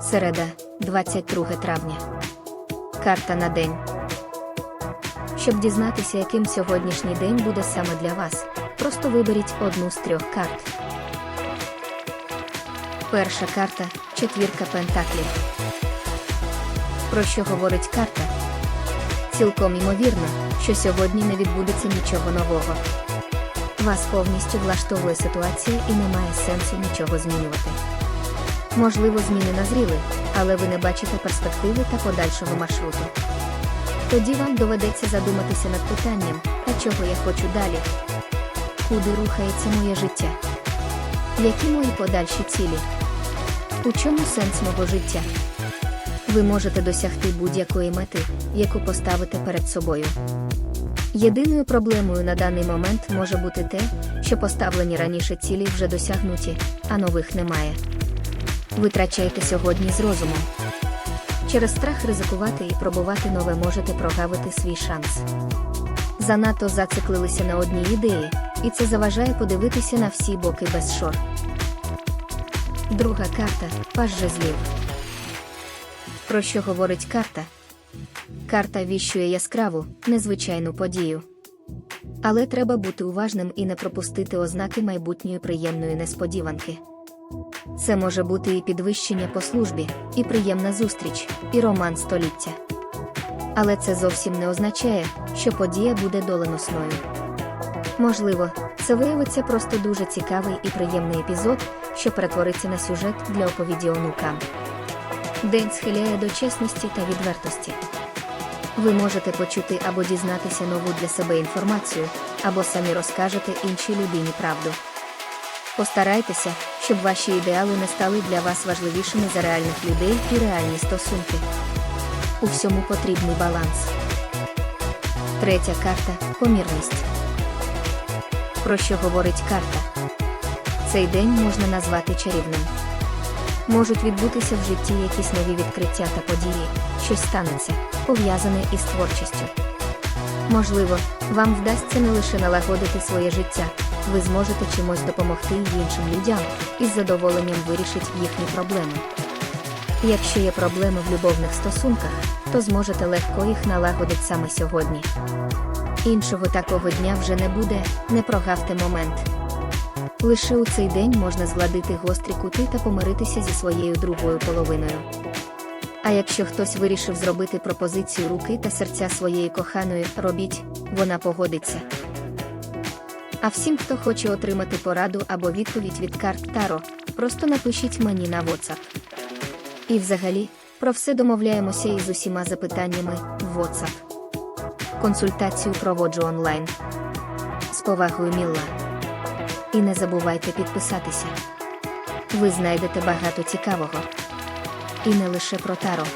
Середа, 22 травня. Карта на день. Щоб дізнатися, яким сьогоднішній день буде саме для вас, просто виберіть одну з трьох карт. Перша карта четвірка пентаклів. Про що говорить карта? Цілком ймовірно, що сьогодні не відбудеться нічого нового. Вас повністю влаштовує ситуація і немає сенсу нічого змінювати. Можливо, зміни назріли, але ви не бачите перспективи та подальшого маршруту. Тоді вам доведеться задуматися над питанням, а чого я хочу далі. Куди рухається моє життя? Які мої подальші цілі? У чому сенс мого життя? Ви можете досягти будь-якої мети, яку поставите перед собою. Єдиною проблемою на даний момент може бути те, що поставлені раніше цілі вже досягнуті, а нових немає. Витрачайте сьогодні з розумом. Через страх ризикувати і пробувати нове можете прогавити свій шанс. Занадто зациклилися на одній ідеї, і це заважає подивитися на всі боки без шор. Друга карта паж жезлів. Про що говорить карта? Карта віщує яскраву, незвичайну подію. Але треба бути уважним і не пропустити ознаки майбутньої приємної несподіванки. Це може бути і підвищення по службі, і приємна зустріч, і роман століття. Але це зовсім не означає, що подія буде доленосною. Можливо, це виявиться просто дуже цікавий і приємний епізод, що перетвориться на сюжет для оповіді онукам. День схиляє до чесності та відвертості. Ви можете почути або дізнатися нову для себе інформацію, або самі розкажете іншій людині правду. Постарайтеся, щоб ваші ідеали не стали для вас важливішими за реальних людей і реальні стосунки. У всьому потрібний баланс. Третя карта помірність. Про що говорить карта? Цей день можна назвати чарівним. Можуть відбутися в житті якісь нові відкриття та події, щось станеться, пов'язане із творчістю. Можливо, вам вдасться не лише налагодити своє життя, ви зможете чимось допомогти іншим людям і з задоволенням вирішить їхні проблеми. Якщо є проблеми в любовних стосунках, то зможете легко їх налагодити саме сьогодні. Іншого такого дня вже не буде, не прогавте момент. Лише у цей день можна згладити гострі кути та помиритися зі своєю другою половиною. А якщо хтось вирішив зробити пропозицію руки та серця своєї коханої, робіть, вона погодиться. А всім, хто хоче отримати пораду або відповідь від карт Таро, просто напишіть мені на WhatsApp. І взагалі, про все домовляємося із усіма запитаннями в WhatsApp. Консультацію проводжу онлайн. З повагою Мілла. І не забувайте підписатися. Ви знайдете багато цікавого. І не лише про таро.